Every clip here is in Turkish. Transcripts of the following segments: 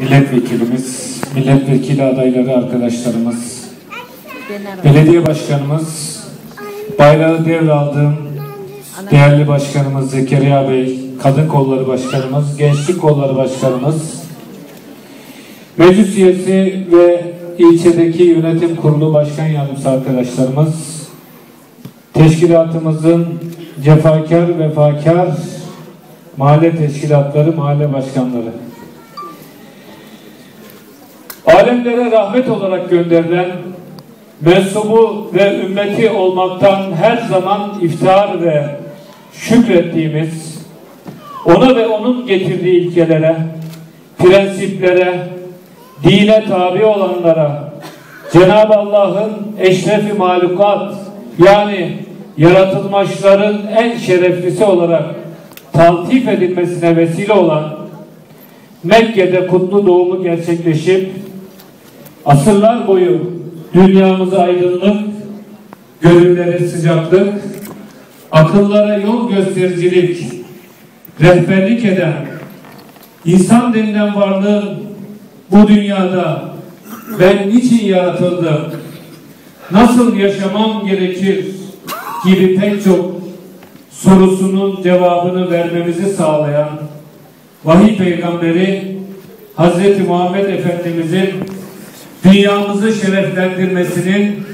milletvekilimiz, milletvekili adayları arkadaşlarımız, belediye başkanımız, bayrağı devraldığım değerli başkanımız Zekeriya Bey, kadın kolları başkanımız, gençlik kolları başkanımız, meclis üyesi ve ilçedeki yönetim kurulu başkan yardımcısı arkadaşlarımız, teşkilatımızın cefakar ve fakar mahalle teşkilatları, mahalle başkanları. Alemlere rahmet olarak gönderilen mensubu ve ümmeti olmaktan her zaman iftihar ve şükrettiğimiz ona ve onun getirdiği ilkelere, prensiplere, dine tabi olanlara Cenab-ı Allah'ın eşrefi mahlukat yani yaratılmışların en şereflisi olarak taltif edilmesine vesile olan Mekke'de kutlu doğumu gerçekleşip asırlar boyu dünyamıza aydınlık, gönüllere sıcaklık, akıllara yol göstericilik, rehberlik eden insan denilen varlığın bu dünyada ben niçin yaratıldım, nasıl yaşamam gerekir gibi pek çok sorusunun cevabını vermemizi sağlayan vahiy peygamberi Hazreti Muhammed Efendimizin dünyamızı şereflendirmesinin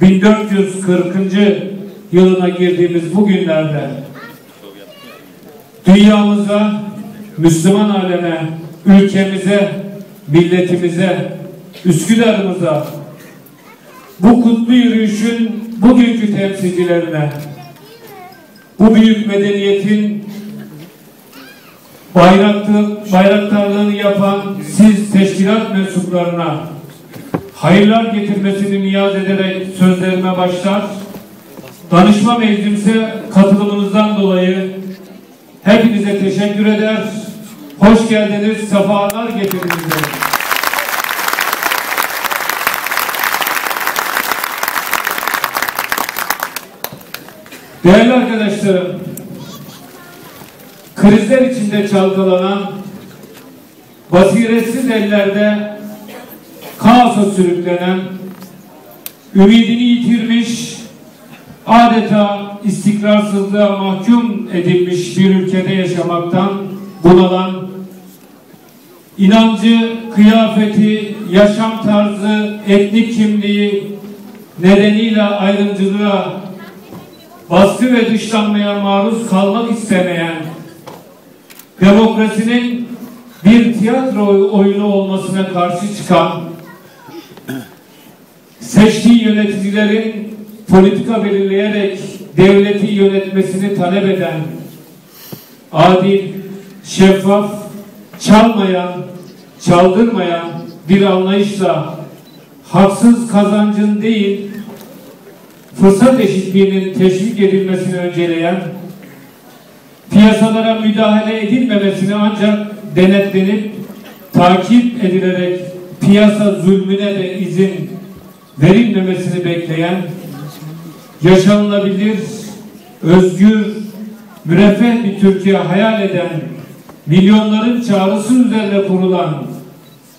1440. yılına girdiğimiz bu günlerde dünyamıza, Müslüman aleme, ülkemize, milletimize, Üsküdar'ımıza bu kutlu yürüyüşün bugünkü temsilcilerine bu büyük medeniyetin bayraktı, bayraktarlığını yapan siz teşkilat mensuplarına hayırlar getirmesini niyaz ederek sözlerime başlar. Danışma meclimize katılımınızdan dolayı hepinize teşekkür eder. Hoş geldiniz, sefalar getirdiniz. Değerli arkadaşlarım, krizler içinde çalkalanan, basiretsiz ellerde kaosa sürüklenen, ümidini yitirmiş, adeta istikrarsızlığa mahkum edilmiş bir ülkede yaşamaktan bunalan, inancı, kıyafeti, yaşam tarzı, etnik kimliği nedeniyle ayrımcılığa, baskı ve dışlanmaya maruz kalmak istemeyen, demokrasinin bir tiyatro oyunu olmasına karşı çıkan, seçtiği yöneticilerin politika belirleyerek devleti yönetmesini talep eden, adil, şeffaf, çalmayan, çaldırmayan bir anlayışla haksız kazancın değil, fırsat eşitliğinin teşvik edilmesini önceleyen, piyasalara müdahale edilmemesini ancak denetlenip takip edilerek piyasa zulmüne de izin verilmemesini bekleyen, yaşanılabilir, özgür, müreffeh bir Türkiye hayal eden, milyonların çağrısı üzerine kurulan,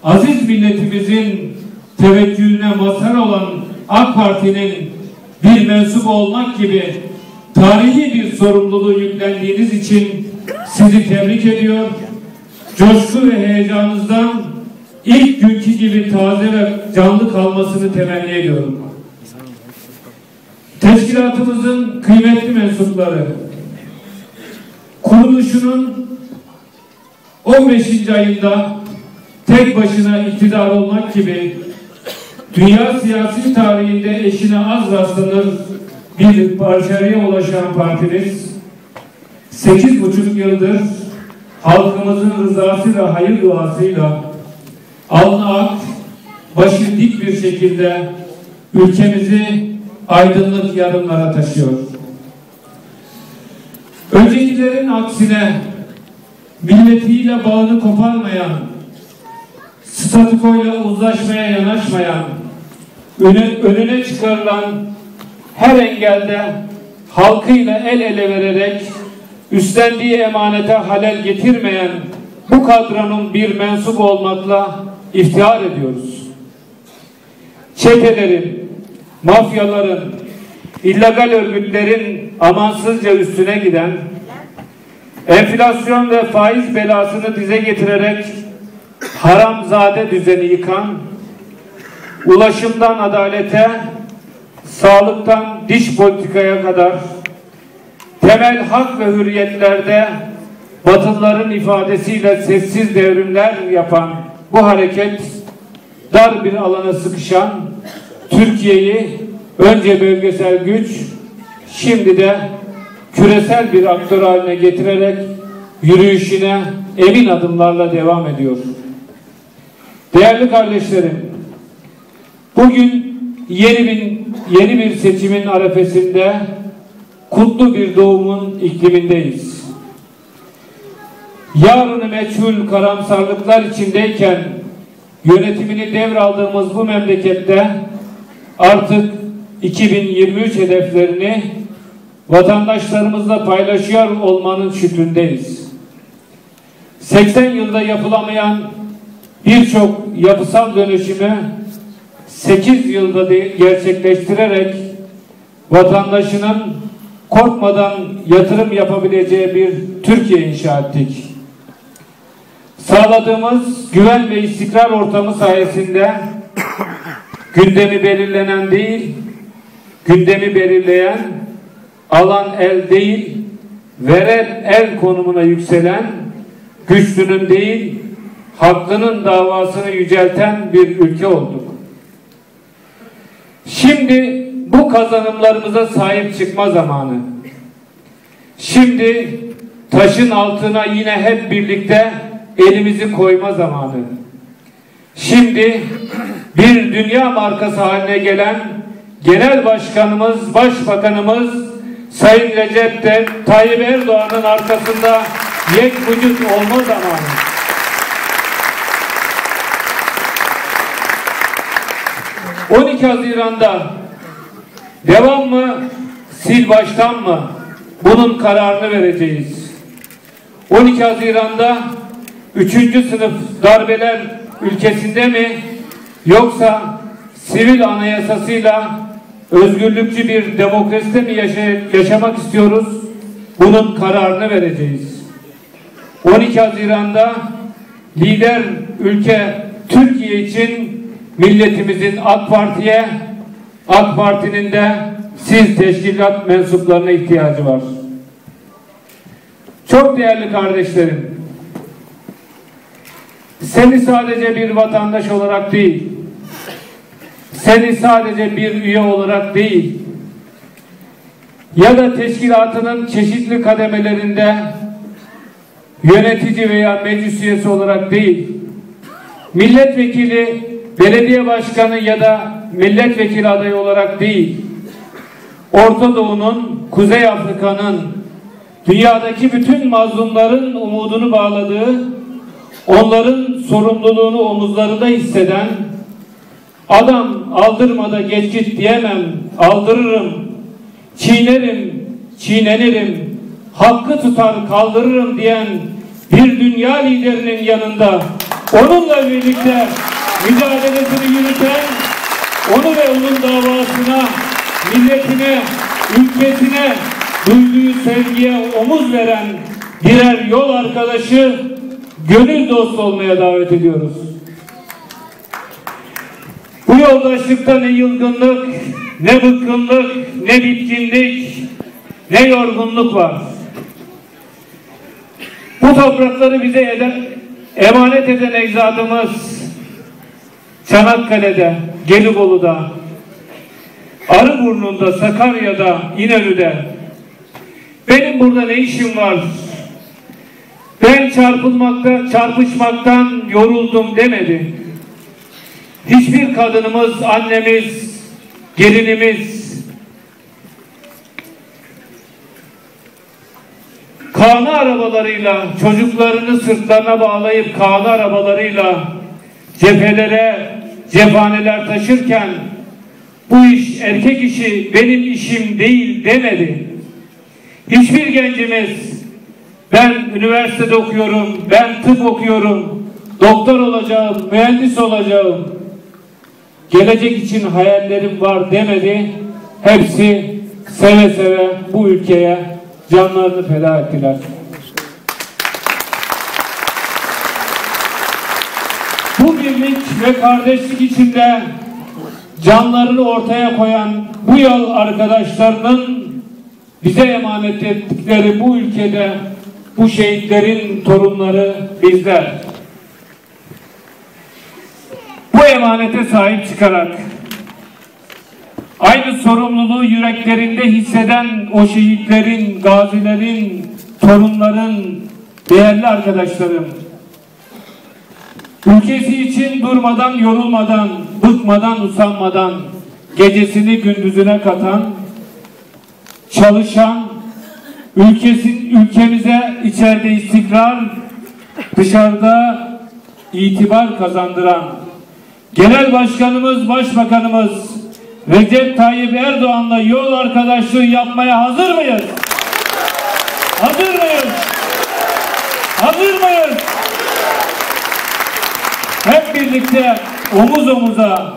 aziz milletimizin teveccühüne mazhar olan AK Parti'nin bir mensup olmak gibi tarihi bir sorumluluğu yüklendiğiniz için sizi tebrik ediyor. Coşku ve heyecanınızdan ilk günkü gibi taze ve canlı kalmasını temenni ediyorum. Teşkilatımızın kıymetli mensupları kuruluşunun 15. ayında tek başına iktidar olmak gibi dünya siyasi tarihinde eşine az rastlanır bir başarıya ulaşan partimiz sekiz buçuk yıldır halkımızın rızası ve hayır duasıyla alnı ak, başı dik bir şekilde ülkemizi aydınlık yarınlara taşıyor. Öncekilerin aksine milletiyle bağını koparmayan, statükoyla uzlaşmaya yanaşmayan, öne, önüne çıkarılan her engelde halkıyla el ele vererek üstlendiği emanete halel getirmeyen bu kadronun bir mensup olmakla iftihar ediyoruz. Çetelerin, mafyaların, illegal örgütlerin amansızca üstüne giden, enflasyon ve faiz belasını dize getirerek haramzade düzeni yıkan, ulaşımdan adalete, sağlıktan diş politikaya kadar temel hak ve hürriyetlerde Batılıların ifadesiyle sessiz devrimler yapan bu hareket dar bir alana sıkışan Türkiye'yi önce bölgesel güç şimdi de küresel bir aktör haline getirerek yürüyüşüne emin adımlarla devam ediyor. Değerli kardeşlerim, bugün yeni bir, yeni bir seçimin arefesinde kutlu bir doğumun iklimindeyiz. Yarını meçhul karamsarlıklar içindeyken yönetimini devraldığımız bu memlekette artık 2023 hedeflerini vatandaşlarımızla paylaşıyor olmanın şükründeyiz. 80 yılda yapılamayan birçok yapısal dönüşümü 8 yılda gerçekleştirerek vatandaşının korkmadan yatırım yapabileceği bir Türkiye inşa ettik. Sağladığımız güven ve istikrar ortamı sayesinde gündemi belirlenen değil, gündemi belirleyen alan el değil, veren el konumuna yükselen güçlünün değil, hakkının davasını yücelten bir ülke olduk. Şimdi bu kazanımlarımıza sahip çıkma zamanı. Şimdi taşın altına yine hep birlikte elimizi koyma zamanı. Şimdi bir dünya markası haline gelen Genel Başkanımız, Başbakanımız Sayın Recep Tayyip Erdoğan'ın arkasında yek vücut olma zamanı. ...12 Haziran'da devam mı, sil baştan mı? Bunun kararını vereceğiz. 12 Haziran'da 3. sınıf darbeler ülkesinde mi yoksa sivil anayasasıyla özgürlükçü bir demokraside mi yaşay yaşamak istiyoruz? Bunun kararını vereceğiz. 12 Haziran'da lider ülke Türkiye için milletimizin AK Parti'ye AK Parti'nin de siz teşkilat mensuplarına ihtiyacı var. Çok değerli kardeşlerim, seni sadece bir vatandaş olarak değil, seni sadece bir üye olarak değil, ya da teşkilatının çeşitli kademelerinde yönetici veya meclis üyesi olarak değil, milletvekili, belediye başkanı ya da milletvekili adayı olarak değil, Orta Doğu'nun, Kuzey Afrika'nın, dünyadaki bütün mazlumların umudunu bağladığı, onların sorumluluğunu omuzlarında hisseden, adam aldırmada geç git diyemem, aldırırım, çiğnerim, çiğnenirim, hakkı tutar kaldırırım diyen bir dünya liderinin yanında onunla birlikte mücadelesini yürüten onu ve onun davasına, milletine, ülkesine duyduğu sevgiye omuz veren birer yol arkadaşı gönül dostu olmaya davet ediyoruz. Bu yoldaşlıkta ne yılgınlık, ne bıkkınlık, ne bitkinlik, ne yorgunluk var. Bu toprakları bize eden, emanet eden ecdadımız Çanakkale'de, Gelibolu'da, Arıburnu'nda, Sakarya'da, İnönü'de benim burada ne işim var? Ben çarpılmakta, çarpışmaktan yoruldum demedi. Hiçbir kadınımız, annemiz, gelinimiz Kanı arabalarıyla çocuklarını sırtlarına bağlayıp kanı arabalarıyla cephelere cephaneler taşırken bu iş erkek işi benim işim değil demedi. Hiçbir gencimiz ben üniversitede okuyorum, ben tıp okuyorum, doktor olacağım, mühendis olacağım. Gelecek için hayallerim var demedi. Hepsi seve seve bu ülkeye canlarını feda ettiler. Bu birlik ve kardeşlik içinde canlarını ortaya koyan bu yol arkadaşlarının bize emanet ettikleri bu ülkede bu şehitlerin torunları bizler. Bu emanete sahip çıkarak aynı sorumluluğu yüreklerinde hisseden o şehitlerin, gazilerin, torunların, değerli arkadaşlarım, ülkesi için durmadan, yorulmadan, bıkmadan, usanmadan, gecesini gündüzüne katan, çalışan, ülkesin ülkemize içeride istikrar, dışarıda itibar kazandıran Genel Başkanımız, Başbakanımız Recep Tayyip Erdoğan'la yol arkadaşlığı yapmaya hazır mıyız? Hazır mıyız? Hazır mıyız? Hep birlikte omuz omuza